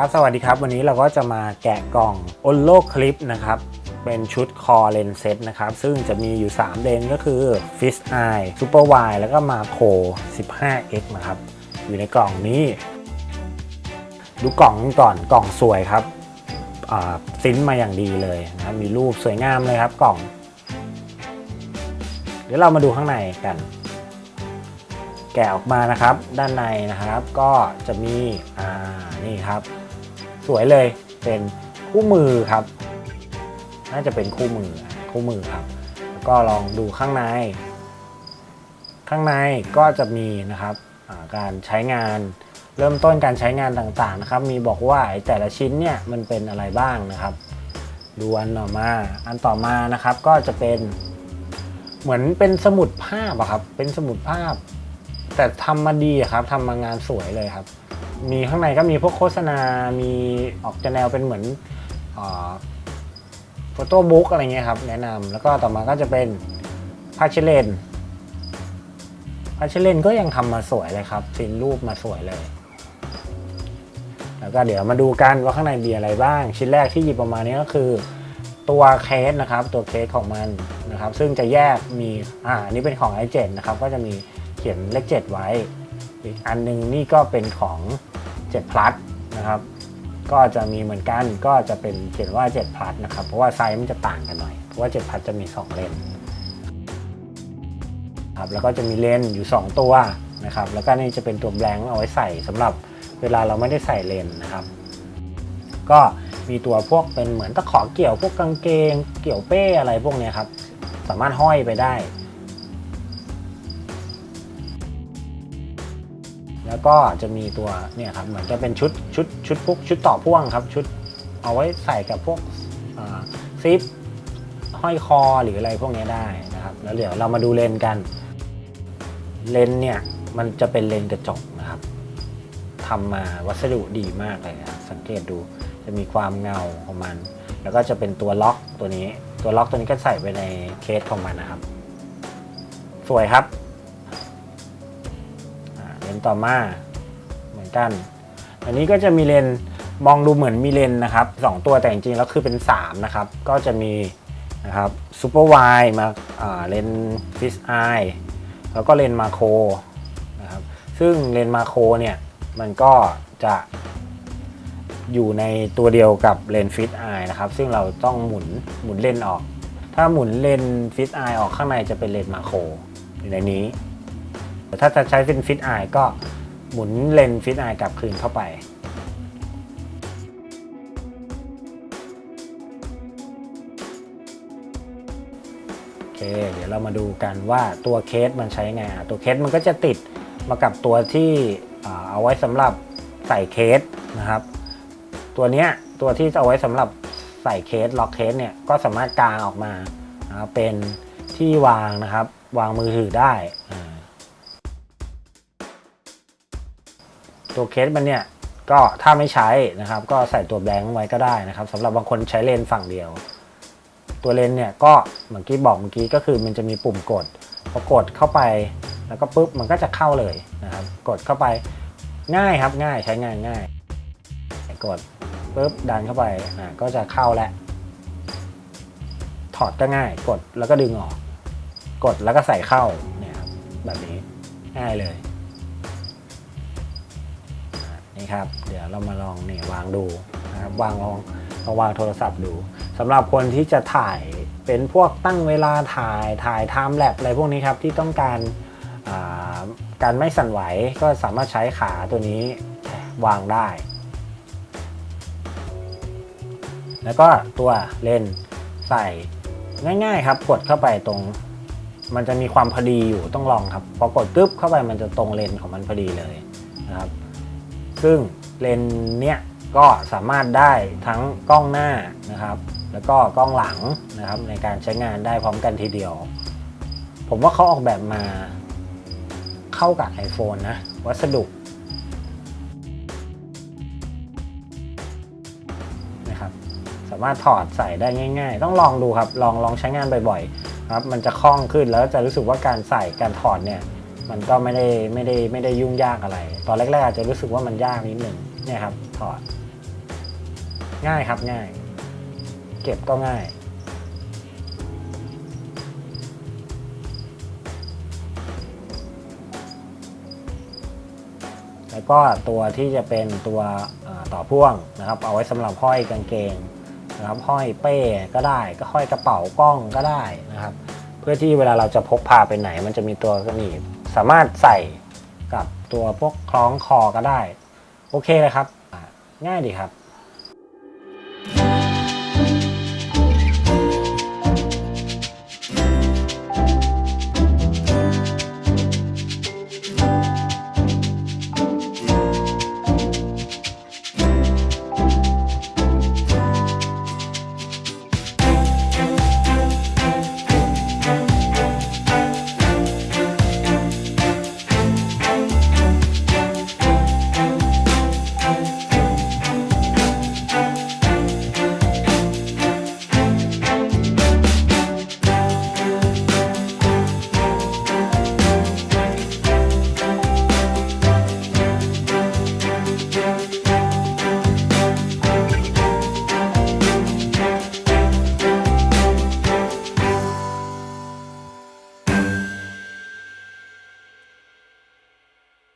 ครับสวัสดีครับวันนี้เราก็จะมาแกะกล่อง o l l o Clip นะครับเป็นชุดคอเลนเซ็ตนะครับ ซึ่งจะมีอยู่ 3 เลนก็คือ Fish Eye Super Wide แล้วก็ Macro 15x นะครับ อยู่ในกล่องนี้ ดูกล่องก่อนกล่องสวยครับซิ้นมาอย่างดีเลยนะครับมีรูปสวยงามเลยครับกล่อง เดี๋ยวเรามาดูข้างในกัน แกะออกมานะครับ ด้านในนะครับ ก็จะมีอ่านี่ครับ สวยเลยเป็นคู่มือครับ น่าจะเป็นคู่มือคู่มือครับ แล้วก็ลองดูข้างใน ข้างในก็จะมีนะครับการใช้งานเริ่มต้นการใช้งานต่างๆนะครับ มีบอกว่าแต่ละชิ้นเนี่ยมันเป็นอะไรบ้างนะครับ ดูอันต่อมา อันต่อมานะครับก็จะเป็นเหมือนเป็นสมุดภาพอะครับ เป็นสมุดภาพ แต่ทำมาดีครับทำมางานสวยเลยครับ มีข้างในก็มีพวกโฆษณา มีออกจะแนวเป็นเหมือนโฟโต้บุ๊กอะไรเงี้ยครับ แนะนำแล้วก็ต่อมาก็จะเป็นพาเชเลนพาเชเลนก็ยังทำมาสวยเลยครับซินรูปมาสวยเลย แล้วก็เดี๋ยวมาดูกันว่าข้างในมีอะไรบ้าง ชิ้นแรกที่หยิบออกมาเนี้ก็คือตัวเคสนะครับ ตัวเคสของมันนะครับ ซึ่งจะแยกมีอ่าอันนี้เป็นของ i7 นะครับ ก็จะมีเขียนเลข7ไว้ อีกอันหนึงนี่ก็เป็นของ7 plus นะครับ ก็จะมีเหมือนกันก็จะเป็นเขียนว่า7 plus นะครับ เพราะว่าไซส์มันจะต่างกันหน่อย เพราะว่า7 plus จะมี 2 เลนครับแล้วก็จะมีเลนอยู่ 2 ตัวนะครับ แล้วก็นี่จะเป็นตัวแบงค์เอาไว้ใส่สำหรับเวลาเราไม่ได้ใส่เลนนะครับ ก็มีตัวพวกเป็นเหมือนตะขอเกี่ยวพวกกางเกง เกี่ยวเป้อะไรพวกนี้ครับ สามารถห้อยไปได้ แล้วก็จะมีตัวเนี่ยครับเหมือนจะเป็นชุดชุดชุดพวกชุดต่อพ่วงครับ ชุดเอาไว้ใส่กับพวกซิปห้อยคอหรืออะไรพวกนี้ได้นะครับ แล้วเดี๋ยวเรามาดูเลนกันเลนเนี่ยมันจะเป็นเลนกระจกนะครับทำมาวัสดุดีมากเลยครับสังเกตดูจะมีความเงาของมัน แล้วก็จะเป็นตัวล็อกตัวนี้ ตัวล็อกตัวนี้ก็ใส่ไปในเคสของมันนะครับ สวยครับ เลนต่อมาเหมือนกัน อันนี้ก็จะมีเลนมองดูเหมือนมีเลนนะครับสองตัวแต่จริงๆแล้วคือเป็น 3 นะครับ ก็จะมีนะครับซูเปอร์ไวมาอ่าเลนฟิชไอแล้วก็เลนมาโคนะครับซึ่งเลนมาโคเนี่ยมันก็จะอยู่ในตัวเดียวกับเลนฟิตไอนะครับ ซึ่งเราต้องหมุนหมุนเลนออก ถ้าหมุนเลนฟิตไอออกข้างในจะเป็นเลนมาโคอยู่ในนี้ ถ้าจะใช้เป็นฟิตไอก็หมุนเลนฟิตไอกลับคืนเข้าไปโอเคเดี๋ยวเรามาดูกันว่าตัวเคสมันใช้ไงตัวเคสมันก็จะติดมากับตัวที่เอาไว้สำหรับใส่เคสนะครับ ตัวเนี้ยตัวที่เอาไว้สำหรับใส่เคสล็อกเคสเนี่ยก็สามารถกางออกมานะครับเป็นที่วางนะครับ วางมือถือได้ ตัวเคสมันเนี่ยก็ถ้าไม่ใช้นะครับ ก็ใส่ตัวแบงค์ไว้ก็ได้นะครับสำหรับบางคนใช้เลนส์ฝั่งเดียว ตัวเลนส์เนี่ยก็เหมือนกี้บอกเมื่อกี้ก็คือมันจะมีปุ่มกดพอกดเข้าไปแล้วก็ปุ๊บมันก็จะเข้าเลยนะครับ กดเข้าไปง่ายครับง่ายใช้งานง่าย กดปุ๊บดันเข้าไปอ่าก็จะเข้าแล้วถอดก็ง่าย กดแล้วก็ดึงออก กดแล้วก็ใส่เข้าเนี่ยครับแบบนี้ง่ายเลย ครับ เดี๋ยวเรามาลองเนี่ยวางดูนะครับวางลองลองวางโทรศัพท์ดูสำหรับคนที่จะถ่ายเป็นพวกตั้งเวลาถ่ายถ่ายไทม์แลปอะไรพวกนี้ครับที่ต้องการาการไม่สั่นไหวก็สามารถใช้ขาตัวนี้วางได้ แล้วก็ตัวเลนส์ใส่ง่ายๆครับกดเข้าไปตรงมันจะมีความพอดีอยู่ต้องลองครับพอกดกึ๊บเข้าไปมันจะตรงเลนส์ของมันพอดีเลยนะครับ ซึ่งเลนส์เนี่ยก็สามารถได้ทั้งกล้องหน้านะครับ แล้วก็กล้องหลังนะครับในการใช้งานได้พร้อมกันทีเดียว ผมว่าเขาออกแบบมาเข้ากับ iPhone นะ วัสดุนะครับสามารถถอดใส่ได้ง่าย ๆ ต้องลองดูครับ ลองลองใช้งานบ่อยๆครับมันจะคล่องขึ้นแล้วจะรู้สึกว่าการใส่การถอดเนี่ย มันก็ไม่ได้ไม่ได้ไม่ได้ยุ่งยากอะไร ตอนแรกๆอาจจะรู้สึกว่ามันยากนิดหนึ่งเนี่ยครับถอด ง่ายครับง่าย เก็บก็ง่าย แล้วก็ตัวที่จะเป็นตัวต่อพ่วงนะครับ เอาไว้สำหรับห้อยกางเกงนะครับห้อยเป้ก็ได้ ก็ห้อยกระเป๋ากล้องก็ได้นะครับ เพื่อที่เวลาเราจะพกพาไปไหน มันจะมีตัวหนีบ สามารถใส่กับตัวพวกคล้องคอก็ได้ โอเคเลยครับ ง่ายดีครับ